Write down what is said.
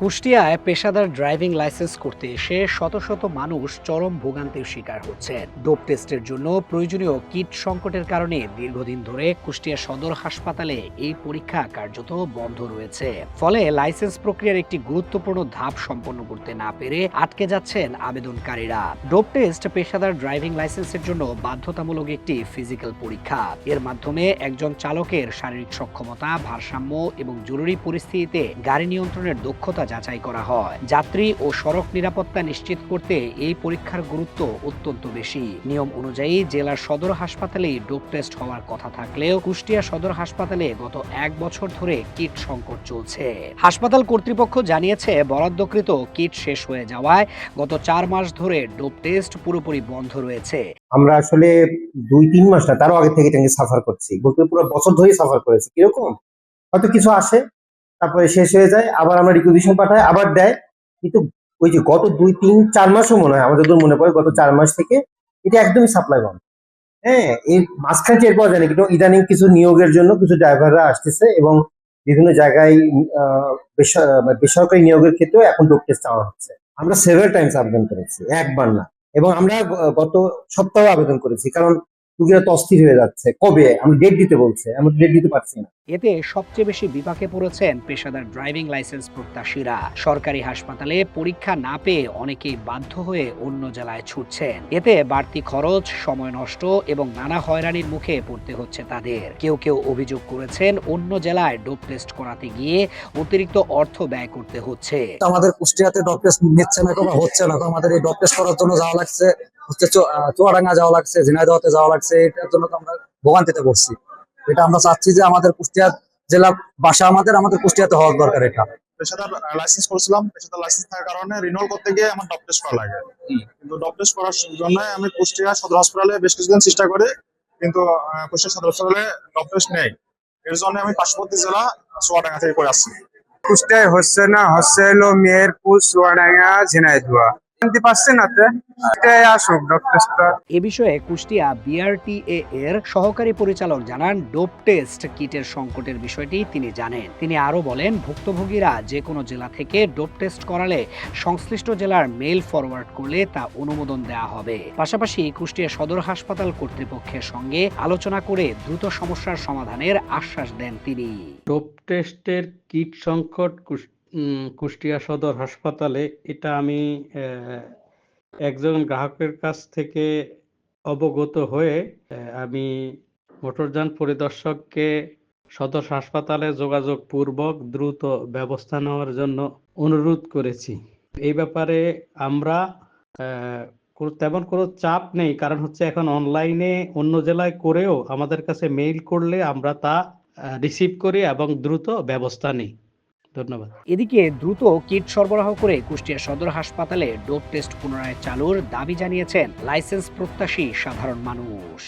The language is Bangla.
কুষ্টিয়ায় পেশাদার ড্রাইভিং লাইসেন্স করতে এসে শত শত মানুষ চরম ভোগান্তির শিকার হচ্ছেন ডোপ টেস্টের জন্য প্রয়োজনীয় কিট সংকটের কারণে দীর্ঘদিন ধরে কুষ্টিয়া সদর হাসপাতালে এই পরীক্ষা কার্যত বন্ধ রয়েছে। ফলে লাইসেন্স প্রক্রিয়ার একটি গুরুত্বপূর্ণ ধাপ সম্পন্ন করতে না পেরে আটকে যাচ্ছেন আবেদনকারীরা। ডোপ টেস্ট পেশাদার ড্রাইভিং লাইসেন্সের জন্য বাধ্যতামূলক একটি ফিজিক্যাল পরীক্ষা। এর মাধ্যমে একজন চালকের শারীরিক সক্ষমতা, ভারসাম্য এবং জরুরি পরিস্থিতিতে গাড়ি নিয়ন্ত্রণের দক্ষতা যাচাই করা হয়। যাত্রী ও সড়ক নিরাপত্তা নিশ্চিত করতে এই পরীক্ষার গুরুত্ব অত্যন্ত বেশি। নিয়ম অনুযায়ী জেলার সদর হাসপাতালে ডোপ টেস্ট হওয়ার কথা থাকলেও কুষ্টিয়া সদর হাসপাতালে গত এক বছর ধরে কিট সংকট চলছে। হাসপাতাল কর্তৃপক্ষ জানিয়েছে, বরাদ্দকৃত কিট শেষ হয়ে যাওয়ায় গত চার মাস ধরে ডোপ টেস্ট পুরোপুরি বন্ধ রয়েছে। আমরা আসলে দুই, তিন মাস না, তারও আগে থেকে সাফার করছি। বলতে পুরো বছর ধরেই সাফার করেছি। কীরকম? হয়তো কিছু আসে তারপরে শেষ হয়ে যায়, আবার আমরা রিকুইজিশন পাঠাই, আবার দেয়। কিন্তু ওই যে গত দুই, তিন, চার মাসও মনে হয়, আমাদের মনে পড়ে, গত চার মাস থেকে এটা একদমই সাপ্লাই বন্ধ। হ্যাঁ এর মাঝখানে টের পাওয়া যায়নি কিন্তু ইদানিং কিছু নিয়োগের জন্য কিছু ড্রাইভাররা আসতেছে এবং বিভিন্ন জায়গায় মানে বেসরকারি নিয়োগের ক্ষেত্রেও এখন ডোপ টেস্ট চাওয়া হচ্ছে। আমরা সেভার টাইমস আবেদন করেছি, একবার না। এবং আমরা গত সপ্তাহে আবেদন করেছি, কারণ রুগীরা তো অস্থির হয়ে যাচ্ছে। কবে? আমি ডেট দিতে বলছে। আমি ডেট দিতে পারছি না। এতে সবচেয়ে বেশি বিপাকে পড়েছেন পেশাদার ড্রাইভিং লাইসেন্স প্রত্যাশীরা। সরকারি হাসপাতালে পরীক্ষা না পেয়ে অনেকেই বাধ্য হয়ে অন্য জেলায় ছুটছেন। এতে বাড়তি খরচ সময় নষ্ট এবং নানা হয়রানির মুখে পড়তে হচ্ছে তাদের। কেউ কেউ অভিযোগ করেছেন অন্য জেলায় ডোপ টেস্ট করাতে গিয়ে অতিরিক্ত অর্থ ব্যয় করতে হচ্ছে। আমাদের কুষ্টিয়াতে ডপ টেস্ট নিচ্ছে না কিংবা হচ্ছে না তো আমাদের এই ডপ টেস্ট করার জন্য যাওয়া লাগছে হচ্ছে চুয়াডাঙ্গা যাওয়া লাগছে ঝিনাইদহতে যাওয়া লাগছে এটার জন্য তো আমরা ভোগান্তিতে পড়ছি। এটা আমরা চাচ্ছি যে আমাদের কুষ্টিয়া জেলা বাসা আমাদের আমাদের কুষ্টিয়াতে হওয়ার দরকার এটা। পেশাদার লাইসেন্স করেছিলাম। পেশাদার লাইসেন্স থাকার কারণে করতে গিয়ে আমার ডপ টেস্ট করা লাগে। কিন্তু ডপ টেস্ট করার জন্য আমি কুষ্টিয়া সদর হসপিটালে বেশ কিছুদিন চেষ্টা করি কিন্তু আহ, কুষ্টিয়া সদর হসপিটালে ডপ টেস্ট নেই। এর জন্য আমি পার্শ্ববর্তী জেলা চুয়াডাঙ্গা থেকে করে আসছি। কুষ্টায় হচ্ছে না হচ্ছে হলো চুয়াডাঙ্গা ঝিনাইদুয়া। শান্তি পাচ্ছেন হাতে এটাই আসুক ডক্টরটা এ বিষয়ে কুষ্টিয়া বিআরটিএ এর সহকারী পরিচালক জানান ডোপ টেস্ট কিটের সংকটের বিষয়টি তিনি জানেন। তিনি আরও বলেন ভুক্তভোগীরা যে কোনো জেলা থেকে ডোপ টেস্ট করালে সংশ্লিষ্ট জেলার মেইল ফরওয়ার্ড করলে তা অনুমোদন দেওয়া হবে। পাশাপাশি কুষ্টিয়া সদর হাসপাতাল কর্তৃপক্ষের সঙ্গে আলোচনা করে দ্রুত সমস্যার সমাধানের আশ্বাস দেন তিনি। ডোপ টেস্টের কিট সংকট উম, কুষ্টিয়া সদর হাসপাতালে এটা আমি একজন গ্রাহকের কাছ থেকে অবগত হয়ে আমি মোটরযান পরিদর্শককে সদর হাসপাতালে যোগাযোগ পূর্বক দ্রুত ব্যবস্থা নেওয়ার জন্য অনুরোধ করেছি। এই ব্যাপারে আমরা তেমন কোনো চাপ নেই, কারণ হচ্ছে এখন অনলাইনে অন্য জেলায় করেও আমাদের কাছে মেইল করলে আমরা তা রিসিভ করি এবং দ্রুত ব্যবস্থা নিই। ধন্যবাদ। এদিকে দ্রুত কিট সরবরাহ করে কুষ্টিয়া সদর হাসপাতালে ডোপ টেস্ট পুনরায় চালুর দাবি জানিয়েছেন লাইসেন্স প্রত্যাশী সাধারণ মানুষ।